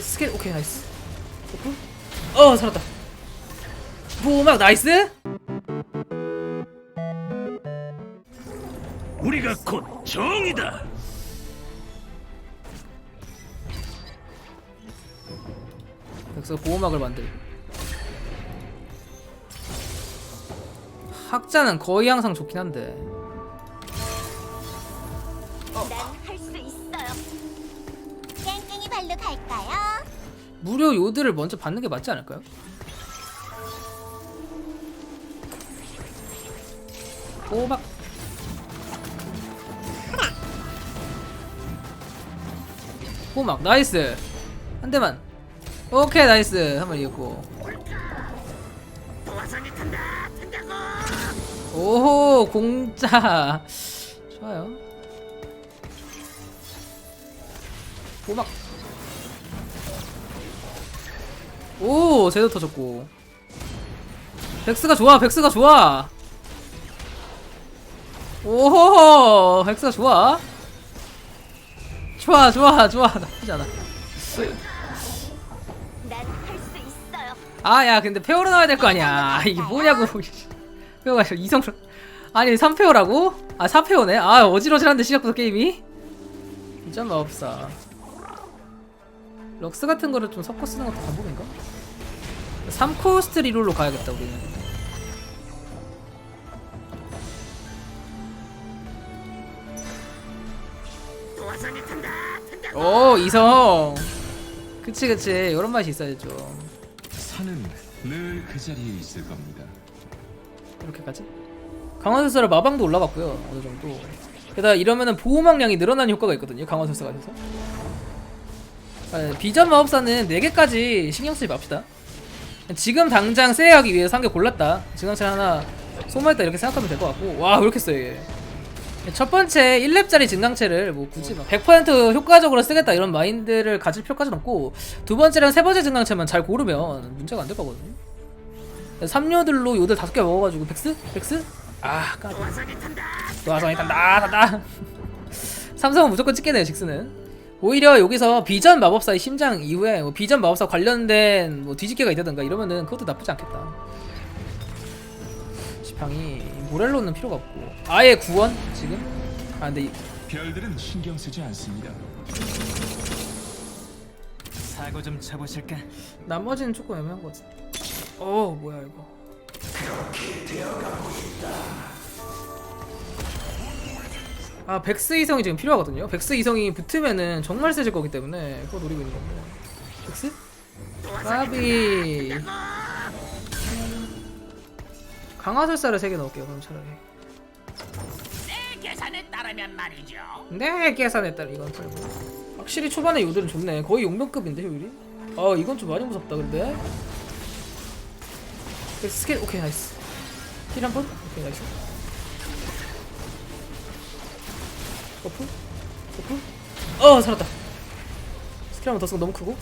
스킬 오케이 나이스. 오픈? 어 살았다. 보막 나이스. 우리가 곧 정이다. 백스가 보호막을 만들. 학자는 거의 항상 좋긴 한데. 난 할 수 있어요. 발로 갈까요? 무료 요드를 먼저 받는 게 맞지 않을까요? 보호막. 보호막. 나이스. 한 대만. 오케이 나이스. 한 번 이겼고. 오호 공짜. 좋아요. 보호막 오 제대로 터졌고. 백스가 좋아 백스가 좋아. 오호 백스가 좋아. 좋아 좋아 좋아. 나쁘지 않아. 아 야 근데 페어로 나와야 될 거 아니야. 이게 뭐냐고. 페어가 이성 아니 3페어라고? 아 4페어네? 아 어지러질한데 시작부터 게임이? 진짜 마법사 럭스 같은 거를 좀 섞어 쓰는 것도 방법인가? 3코스트 리롤로 가야겠다 우리는. 오 이성. 그치 그치. 이런 맛이 있어야죠. 산은 늘 그 자리에 있을 겁니다. 이렇게까지? 강화술사를 마방도 올라갔고요 어느 정도. 게다가 이러면은 보호막량이 늘어나는 효과가 있거든요 강화술사가 아, 비전 마법사는 4개까지 신경 쓰지 맙시다. 지금 당장 세이하기 위해서 한 개 골랐다. 증강체 하나 소모했다 이렇게 생각하면 될 것 같고. 와 왜 이렇게 세 이게. 첫 번째 1렙짜리 증강체를 뭐 굳이 막 100% 효과적으로 쓰겠다 이런 마인드를 가질 필요까지는 없고 두 번째랑 세 번째 증강체만 잘 고르면 문제가 안 될 거거든요. 3료들로 요들 다섯 개 먹어가지고 백스? 백스? 아 까비. 노화성이 탄다 탄다. 삼성은 무조건 찍겠네요 직스는 오히려 여기서 비전 마법사의 심장 이후에 뭐 비전 마법사 관련된 뭐 뒤집개가 있다든가 이러면은 그것도 나쁘지 않겠다 지팡이 모렐로는 필요가 없고 아예 구원 지금? 아 근데 이- 별들은 신경 쓰지 않습니다. 사고 좀 쳐보실까? 나머지는 조금 애매한 것 같아 어 뭐야 이거 아 백스 이성이 지금 필요하거든요. 백스 이성이 붙으면은 정말 세질 거기 때문에 그거 노리고 있는 건데 백스? 까비. 강화술사를 3개 넣을게요 그럼 차라리. 계산에 따르면 말이죠. 네 계산에 따라 이건 털고 확실히 초반에 요들은 좋네. 거의 용병급인데 효율이? 아 이건 좀 많이 무섭다 근데. 그 스킬 오케이 나이스. 힐 한번? 오케이 나이스 오픈 오픈 어 살았다. 스킬 한번 더 쓰고 너무 크고.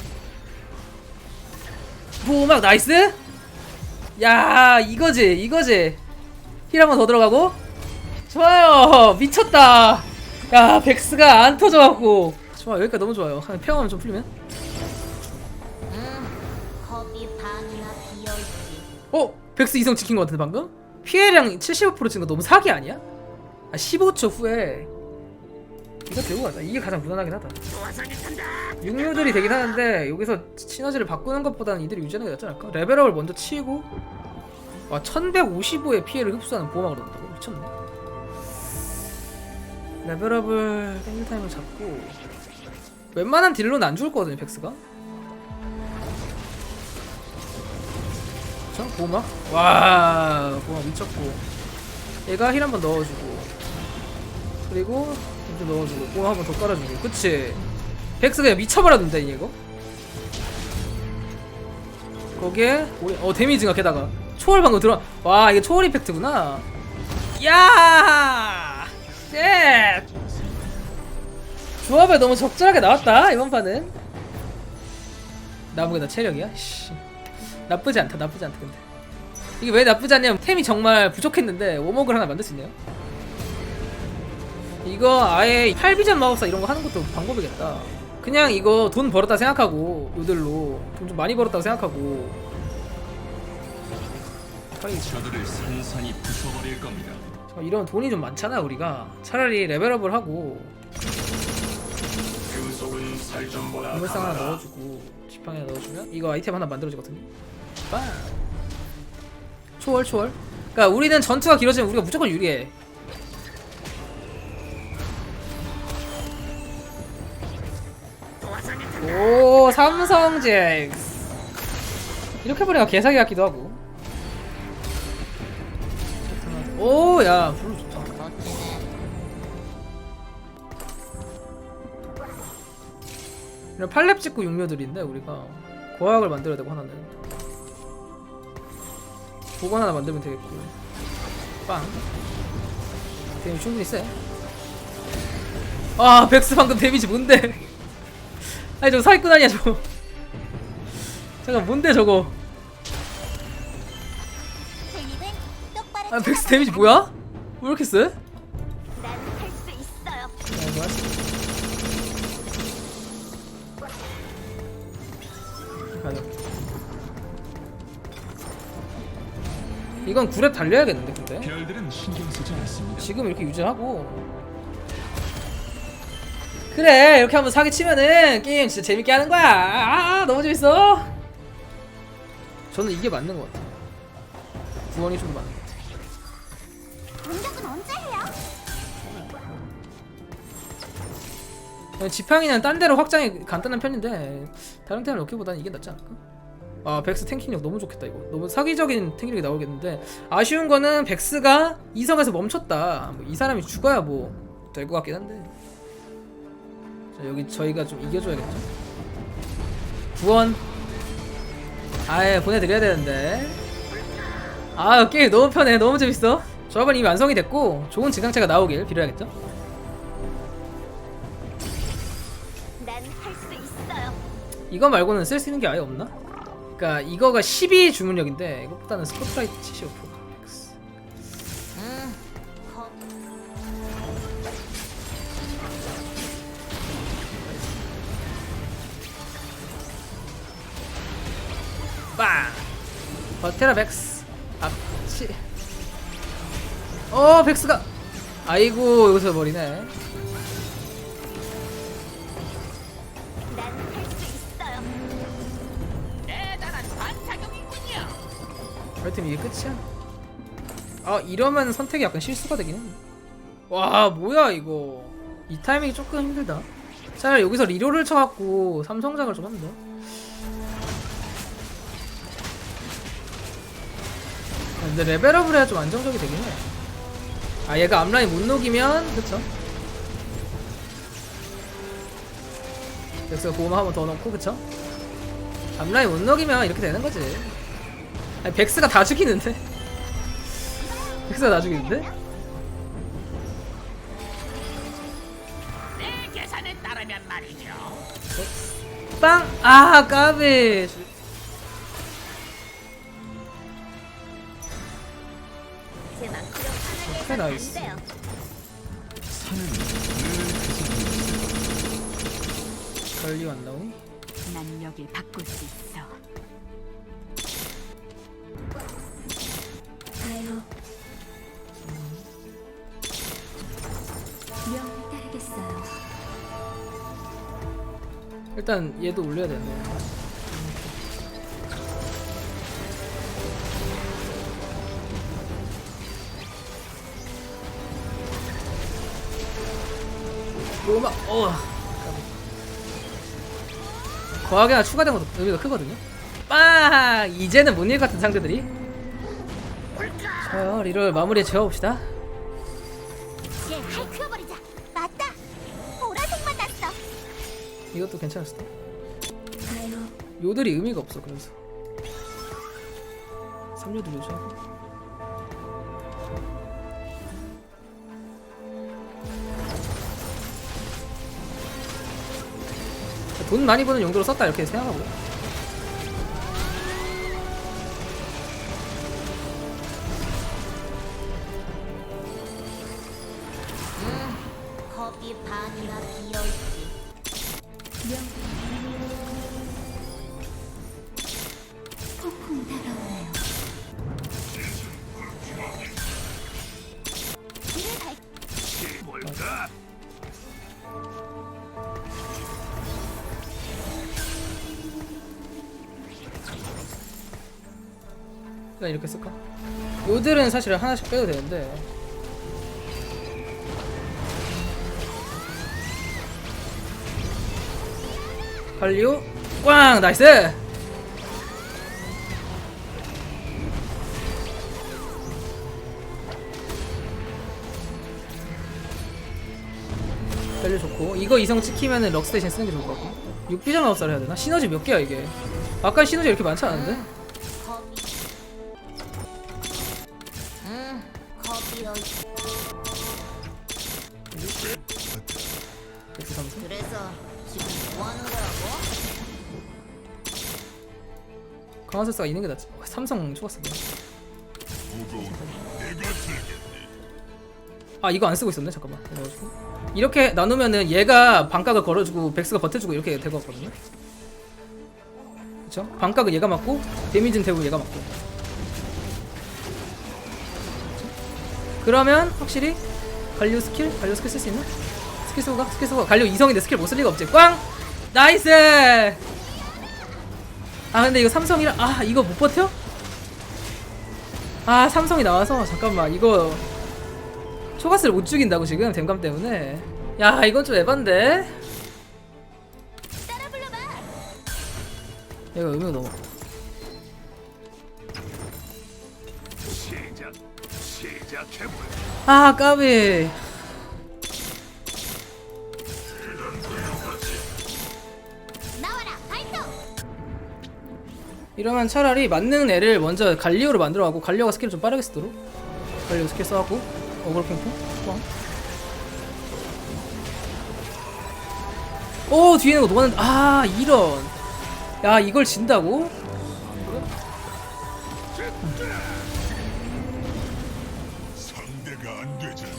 보막 나이스! 야 이거지 이거지. 힐 한번 더 들어가고. 좋아요! 미쳤다! 야 백스가 안 터져갖고. 좋아 여기까지 너무 좋아요. 한 평화만 좀 풀리면. 어? 백스 이성 지킨 것 같은데 방금? 피해량 75%친 거 너무 사기 아니야? 아 15초 후에 이거 들고 가자 이게 가장 무난하긴 하다. 육류들이 되긴 하는데 여기서 시너지를 바꾸는 것보다는 이들이 유지하는 게 낫지 않을까? 레벨업을 먼저 치고 와 1155의 피해를 흡수하는 보호막을 넣는다고? 미쳤네. 레벨업을 땡길 타임을 잡고 웬만한 딜로는 안 죽을 거거든요 백스가. 자 보호막? 와 보호막 미쳤고. 얘가 힐 한번 넣어주고. 그리고 좀 넣어주고 보호막 한번 더 깔아주고 그치? 백스 그냥 미쳐버렸는데 이거? 거기에 우리 어 데미지가 게다가. 초월 방금 들어 와 이게 초월 이펙트구나. 야! 쉣! 조합에 너무 적절하게 나왔다 이번 판은. 나무게 다 체력이야? 씨. 나쁘지 않다 나쁘지 않다 근데. 이게 왜 나쁘지 않냐면 템이 정말 부족했는데 워목을 하나 만들 수 있네요 이거 아예 8비전 마법사 이런 거 하는 것도 방법이겠다. 그냥 이거 돈 벌었다 생각하고 요들로. 돈 좀 많이 벌었다고 생각하고. 차라리 저들을 산산이 부숴버릴 겁니다. 이러면 돈이 좀 많잖아 우리가. 차라리 레벨업을 하고. 건물상 하나 넣어주고 지팡이 하나 넣어주면? 이거 아이템 하나 만들어지거든요. 빵! 초월 초월? 그러니까 우리는 전투가 길어지면 우리가 무조건 유리해 오 삼성 잭스. 이렇게 보니까 개사기 같기도 하고. 오야 블루 좋다. 이런 팔렙 찍고 육묘들인데 우리가. 고학을 만들어야 되고 하나는. 보관 하나 만들면 되겠고. 빵. 데미지 충분히 세. 아 백스 방금 데미지 뭔데 아니 저거 사기꾼 아니야 저거 잠깐 뭔데 저거 아 백스 데미지 뭐야? 왜 이렇게 세? 난할 수 있어요. 가자. 이건 굴에 달려야겠는데 근데 별들은 신경 쓰지 않습니다. 지금 이렇게 유지하고 그래 이렇게 한번 사기 치면은 게임 진짜 재밌게 하는 거야. 아, 아, 너무 재밌어. 저는 이게 맞는 것 같아요. 구원이 좀더 맞는 것 같아요 공격은 언제 해요? 지팡이는 딴 데로 확장이 간단한 편인데 다른 템을 넣기보다는 이게 낫지 않을까? 아 백스 탱킹력 너무 좋겠다 이거. 너무 사기적인 탱킹력이 나오겠는데 아쉬운 거는 백스가 이성에서 멈췄다. 뭐 이 사람이 죽어야 뭐 될 것 같긴 한데. 자 여기 저희가 좀 이겨줘야겠죠? 구원. 아예 보내드려야 되는데. 아 게임 너무 편해. 너무 재밌어. 조합은 이미 완성이 됐고 좋은 증강체가 나오길 빌어야겠죠. 이거 말고는 쓸 수 있는 게 아예 없나? 그러니까 이거가 12 주문력인데 이것보다는 스포트라이트 75 버테라 백스. 앞치. 어 백스가. 아이고 여기서 버리네. 하여튼 이게 끝이야. 아 이러면 선택이 약간 실수가 되긴 했네. 와 뭐야 이거. 이 타이밍이 조금 힘들다. 차라리 여기서 리로를 쳐갖고 삼성작을 좀 하면 돼 근데 레벨업을 해야 좀 안정적이 되긴 해 아 얘가 앞라인 못 녹이면 그쵸? 덱스가 보험 한번 더 넣고 그쵸? 앞라인 못 녹이면 이렇게 되는 거지. 아니 백스가 다 죽이는데? 백스가 다 죽이는데? 내 계산에 따르면 말이죠. 빵! 아 까비 나이스. 안 나오니? 난 여길 바꿀 수 있어. 명 따르겠어요. 일단 얘도 올려야 되네 로마 어 거하게 하나 추가된 것도 의미가 크거든요 빵 이제는 못 이길 것 같은 상대들이 좋아요 리를 마무리에 지어봅시다 얘 할퀴어버리자. 맞다. 보라색만 났어. 이것도 괜찮을 수도 요들이 의미가 없어 그래서 3류도 요즘 돈 많이 버는 용도로 썼다 이렇게 생각하고 비어있지. 일단 이렇게 쓸까? 요들은 사실 하나씩 빼도 되는데. 갈리오 꽝! 나이스! 갈리오 좋고. 이거 이성 찍히면은 럭스 대신 쓰는 게 좋을 것 같고. 6비전 마법사를 해야 되나? 시너지 몇 개야 이게? 아까 시너지 이렇게 많지 않은데? 강화설사가 있는 게 낫지 어, 삼성 초과쓰기 아 이거 안 쓰고 있었네 잠깐만 그래가지고 이렇게 나누면은 얘가 반각을 걸어주고 백스가 버텨주고 이렇게 같거든요 그쵸? 반각은 얘가 맞고 데미지는 대부분 얘가 맞고 그쵸? 그러면 확실히 갈리오 스킬? 갈리오 스킬 쓸 수 있나? 스킬 쓰고 가? 스킬 쓰고 가 갈리오 이성인데 스킬 못 쓸 리가 없지 꽝! 나이스! 아 근데 이거 삼성이라 아 이거 못 버텨? 아 삼성이 나와서 잠깐만 이거 초가스를 못 죽인다고 지금 댐감 때문에 야 이건 좀 에반데. 얘가 의미가 너무 아 까비 이러면 차라리 맞는 애를 먼저 갈리오로 만들어가고 갈리오가 스킬을 좀 빠르게 쓰도록. 갈리오 스킬 써갖고 어그로 캠프. 꽝. 오 뒤에 있는 거 녹았는데. 아 이런. 야 이걸 진다고? 상대가 안 되잖아.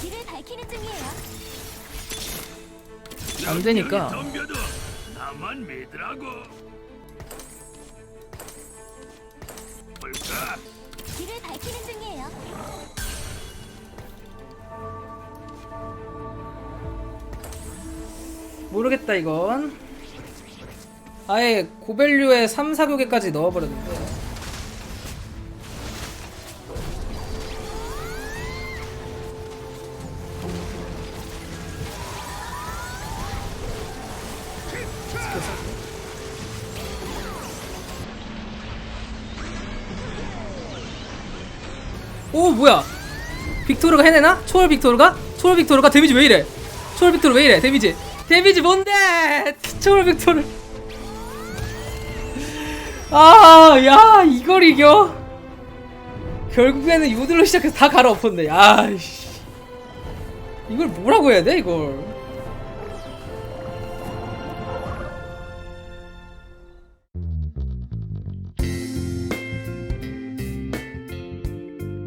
길을 밝히는 중이에요. 안 되니까. 덤벼도 나만 믿으라고 모르겠다 이건 아예 고밸류에 3, 4교계까지 넣어버렸는데 오 뭐야 빅토르가 해내나? 초월 빅토르가? 초월 빅토르가 데미지 왜 이래? 초월 빅토르 왜 이래? 데미지 데미지 뭔데? 초월 빅토르 아야 이걸 이겨? 결국에는 요들로 시작해서 다 갈아엎었네 아이씨 이걸 뭐라고 해야 돼 이걸